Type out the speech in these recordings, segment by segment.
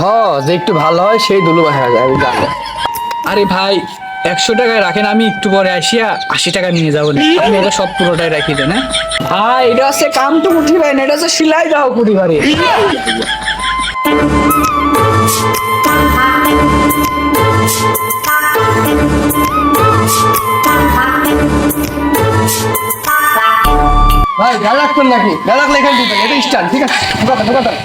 হ যে একটু ভালো হয় সেই দুলু ভাই হয় আমি জানি। আরে ভাই একশো টাকায় রাখেন আমি একটু পরে আসিয়া আশি টাকা নিয়ে যাব না। আপনি এটা সব পুরোটাই রাখি দেন হ্যাঁ? ভাই এটা হচ্ছে কাম তো উঠি ভাই না এটা হচ্ছে সিলাই দাও কুড়ি ভারে ভাই গাল রাখবেন নাকি? গাল রাখলে এখানে দিবেন এটা স্ট্যান্ড ঠিক আছে? ঢুকাতেন ঢুকাতেন।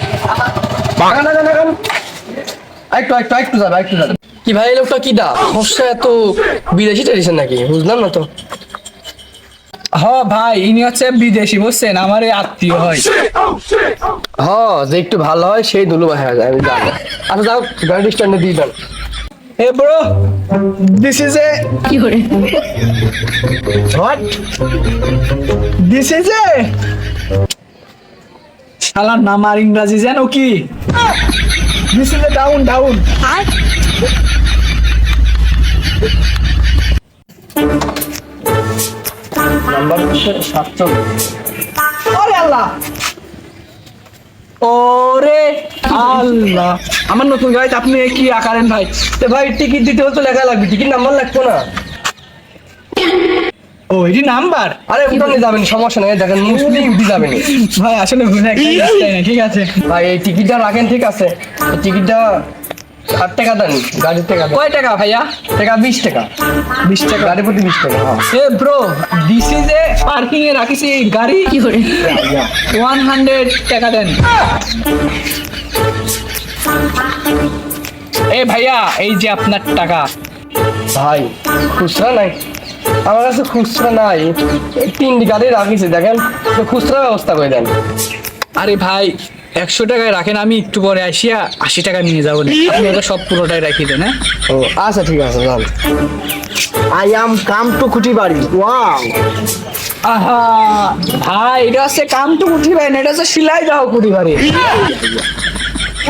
একটু একটু একটু যাবে একটু যাবে। কি ভাই এই লোকটা কি দা? হচ্ছে এত বিদেশি ট্রেডিশন নাকি? বুঝলাম না তো। হ ভাই ইনি হচ্ছে বিদেশি বুঝছেন? আমার এই আত্মীয় হয়। হ যে একটু ভালো হয় সেই দুলু ভাই হয় আমি জানি। আচ্ছা যাও গাড়ি স্ট্যান্ডে দিয়ে দেন a bro this is a what this is a শালার নাম আর ইংরাজি জানো কি? এ ডাউন ডাউন নাম্বার হচ্ছে সাতশো ওরে আল্লাহ। ওরে আল্লাহ। আমার নতুন গাড়িতে আপনি কি আকারেন ভাই? তো ভাই টিকিট দিতে হলে তো লেখা লাগবে। টিকিট নাম্বার লাগতো না। ও এটি নাম্বার? আরে ওটা নিয়ে যাবেন সমস্যা নেই দেখেন মুসলিম দিয়ে যাবেন। ভাই আসলে ভুলে ঠিক আছে। ভাই এই টিকিটটা রাখেন ঠিক আছে। টিকিটটা ষাট টাকা দেন গাড়ির টাকা। কয় টাকা ভাইয়া? টাকা বিশ টাকা। বিশ টাকা। গাড়ি প্রতি বিশ টাকা হ্যাঁ। A bro this is a parking এ রাখিস এই গাড়ি। কি করে? ওয়ান হান্ড্রেড টাকা দেন। এ ভাইয়া এই যে আপনার টাকা। ভাই খুচরা নাই? আমার কাছে খুচরা নাই। এই তিনটি গাড়ি রাখিছে দেখেন। তো খুচরা ব্যবস্থা করে দেন। আরে ভাই একশো টাকায় রাখেন আমি একটু পরে আসিয়া আশি টাকা নিয়ে যাব। না আপনি এটা সব পুরোটাই রাখি দেন হ্যাঁ? ও আচ্ছা ঠিক আছে I am come to Kutibari. Wow. আহা ভাই এটা হচ্ছে কাম ভাই না এটা হচ্ছে সিলাই দাও কুড়ি ভারে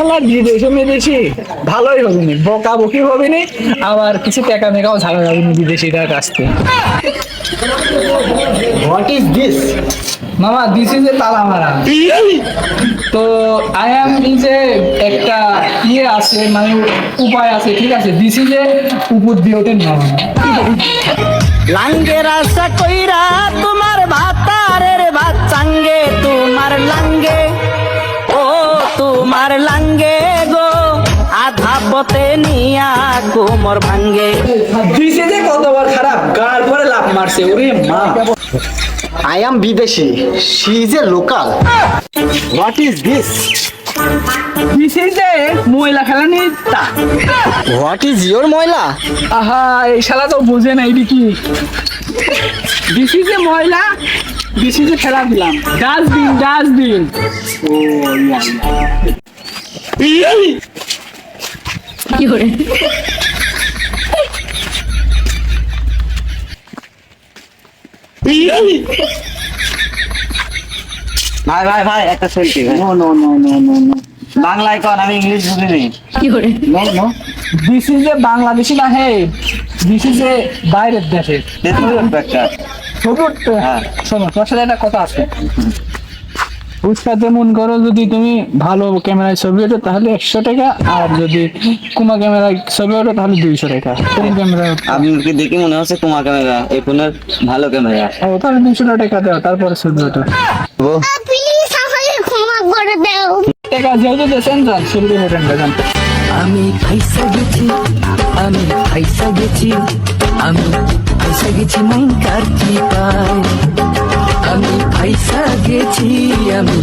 আমার বিদেশে মেদেশি ভালোই হবে নি বকা বকি হবে নি আবার কিছু টাকা মেকাও ঝাড়া যাবে নি বিদেশিটার কাছ থেকে। What is this? মামা দিস ইজ এ তালা মারা। তো আই এম ইজ এ একটা ইয়ে আছে মানে উপায় আছে ঠিক আছে? দিস ইজ এ উপর দিয়ে ওঠেন মামা লাঙ্গের আশা কইরা তোমার ভাতারের ভাত চাঙ্গে পথে নিয়া কোমর ভাঙ্গে দিস ইজ এ কতবার খারাপ গার পরে লাভ মারছে ওরে মা I am Bideshi. She is a local. What is this? This is a ময়লা খেলানি তা What is your moila? আহা এই শালা তো বোঝে না এটি কি দিস ইজ এ ময়লা দিস ইজ এ ফেলা দিলাম ডাস্টবিন ডাস্টবিন ও ইয়া ভাই ভাই ভাই একটা selfie no no no no no no বাংলায় কন আমি ইংলিশ বুঝি নেই no no this is a Bangladeshi না হে দিস ইজ এ বাইরের দেশে। দেশের একটা। উঠতে হ্যাঁ। শোনো তোর সাথে একটা কথা আছে। উৎসাতে মন করো যদি তুমি ভালো ক্যামেরায় ছবি ওঠো তাহলে একশো টাকা। আর যদি কুমা ক্যামেরায় ছবি ওঠো তাহলে দুইশো টাকা। কোন ক্যামেরা? আপনাকে দেখে মনে হচ্ছে তোমার ক্যামেরা এই ফোনের ভালো ক্যামেরা। ও তাহলে দুইশো টাকা দাও তারপরে ছবি ওঠো। করে টাকা যেহেতু দেশেন যান ছবি ওঠেন যান আমি ফাইসা গেছি আমি ফাইসা গেছি আমি ফাইসা গেছি মাইকার কি পায়? আমি ফাইসা গেছি আমি।